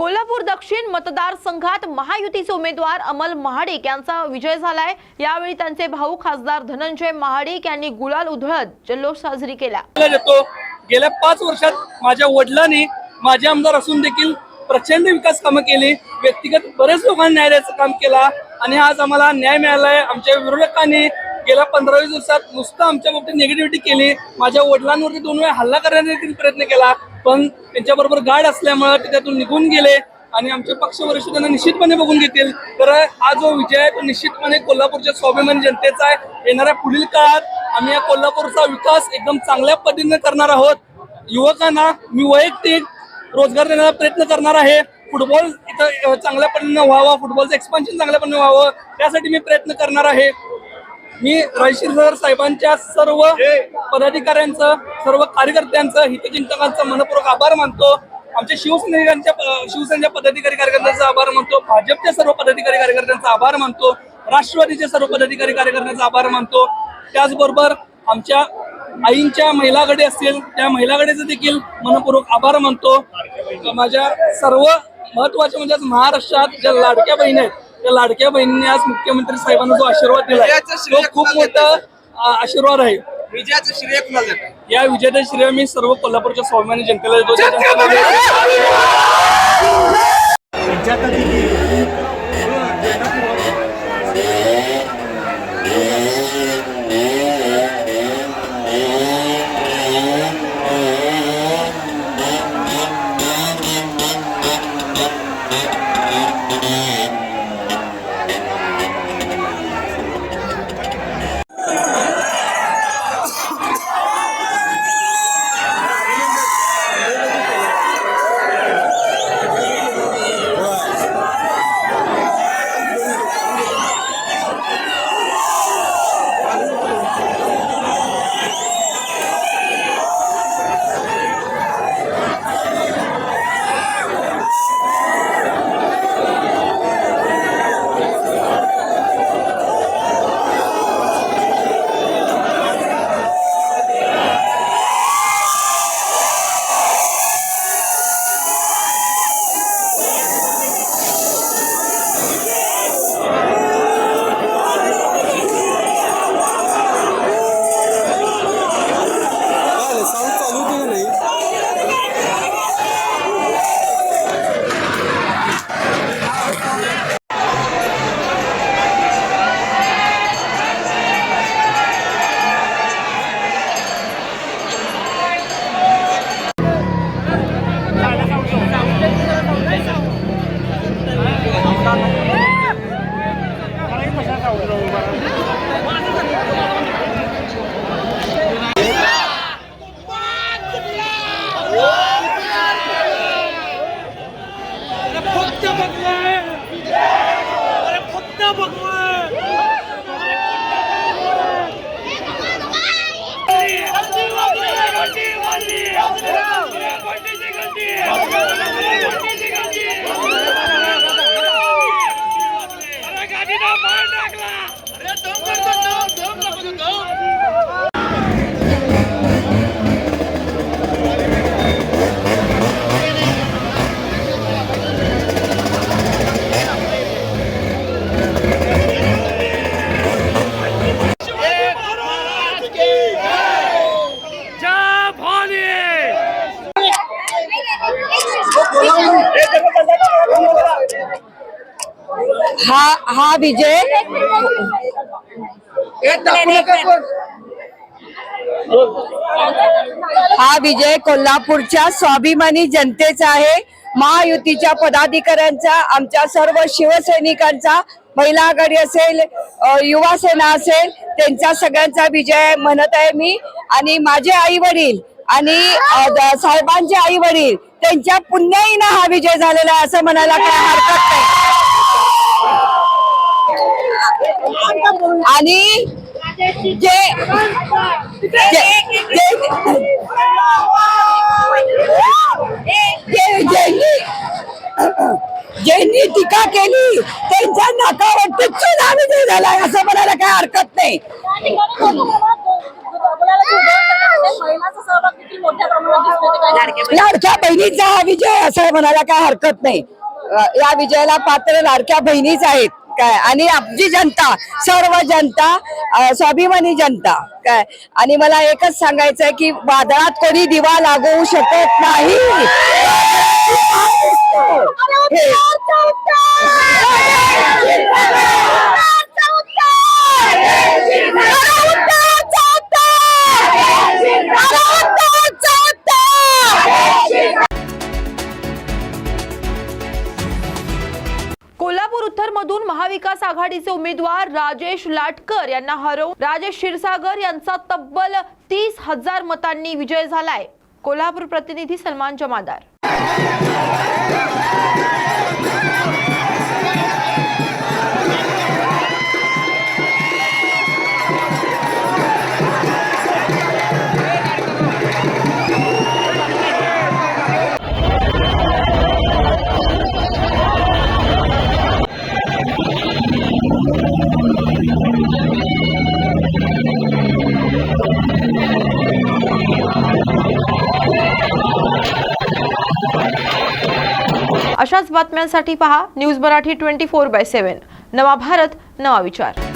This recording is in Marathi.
कोल्हापूर दक्षिण मतदारसंघात महायुतीचे उमेदवार अमल महाडिक यांचा विजय झालाय. यावेळी त्यांचे भाऊ खासदार धनंजय महाडिक यांनी गुलाल उधळत जल्लोष साजरी केला. गेल्या पाच वर्षात माझ्या वडिलांनी माझे आमदार असून देखील प्रचंड विकास कामं केली. व्यक्तिगत बरेच लोकांना न्याय द्यायचं काम केला आणि आज आम्हाला न्याय मिळालाय. आमच्या विरोधकांनी गेल्या पंधरा वीस दिवसात नुसतं आमच्या बाबतीत निगेटिव्हिटी केली. माझ्या वडिलांवरती दोन वेळा हल्ला करण्याचा देखील प्रयत्न केला. पण त्यांच्याबरोबर गाड असल्यामुळे ते त्यातून निघून गेले आणि आमचे पक्ष वरिष्ठ त्यांना निश्चितपणे बघून घेतील. तर हा जो विजय आहे तो निश्चितपणे कोल्हापूरच्या स्वाभिमानी जनतेचा आहे. येणाऱ्या पुढील काळात आम्ही या कोल्हापूरचा विकास एकदम चांगल्या पद्धतीने करणार आहोत. युवकांना मी वैयक्तिक रोजगार देण्याचा प्रयत्न करणार आहे. फुटबॉल इथं चांगल्या पद्धतीने व्हावा फुटबॉलचं एक्सपान्शन चांगल्या पद्धतीने व्हावं त्यासाठी मी प्रयत्न करणार आहे. मी रायशीर साहेबांच्या सर्व पदाधिकाऱ्यांचं सर्व कार्यकर्त्यांचं हितचिंतकांचं मनपूर्वक आभार मानतो. आमच्या शिवसैनिकांच्या शिवसेनेच्या पदाधिकारी कार्यकर्त्यांचा आभार मानतो. भाजपच्या सर्व पदाधिकारी कार्यकर्त्यांचा आभार मानतो. राष्ट्रवादीच्या सर्व पदाधिकारी कार्यकर्त्यांचा आभार मानतो. त्याचबरोबर आमच्या आईंच्या महिलागडे असतील त्या महिलागडेचं देखील मनपूर्वक आभार मानतो. माझ्या सर्व महत्त्वाच्या म्हणजे महाराष्ट्रात ज्या लाडक्या बहिणी आहेत त्या लाडक्या बहिणींनी आज मुख्यमंत्री साहेबांना जो आशीर्वाद दिला तो खूप मोठा आशीर्वाद आहे. विजयाचं श्रेय कुणाला या विजयाचं श्रेय मी सर्व कोल्हापूरच्या स्वाभिमानी जनतेला देतो. Panginoon! हा हा विजय. हा विजय कोल्हापूरच्या स्वाभिमानी जनतेचा आहे. महायुतीच्या पदाधिकाऱ्यांचा आमच्या सर्व शिवसैनिकांचा महिला आघाडी असेल युवा सेना असेल त्यांचा सगळ्यांचा विजय म्हणत आहे मी. आणि माझे आई वडील आणि साहेबांचे आई वडील त्यांच्या पुण्याईनं हा विजय झालेला आहे असं म्हणायला काय हरकत नाही. आणि जे ज्यांनी ज्यांनी टीका केली त्यांच्या नाकावर टिच्चून हा झालाय असं म्हणायला काय हरकत नाही. लाडक्या बहिणीचा हा विजय असं म्हणायला काय हरकत नाही. या विजयाला पात्र लाडक्या बहिणीच आहेत. काय? आणि आपली जनता सर्व जनता स्वाभिमानी जनता काय? आणि मला एकच सांगायचं आहे की वादळात कोणी दिवा लागू शकत नाही. महाविकास आघाडीचे उमेदवार राजेश लाटकर यांना हरवून राजेश क्षीरसागर यांचा तब्बल तीस हजार मतांनी विजय झालाय. कोल्हापूर प्रतिनिधी सलमान जमादार. अशाच बातम्यांसाठी पहा news Marathi twenty four by seven नवा भारत नवा विचार.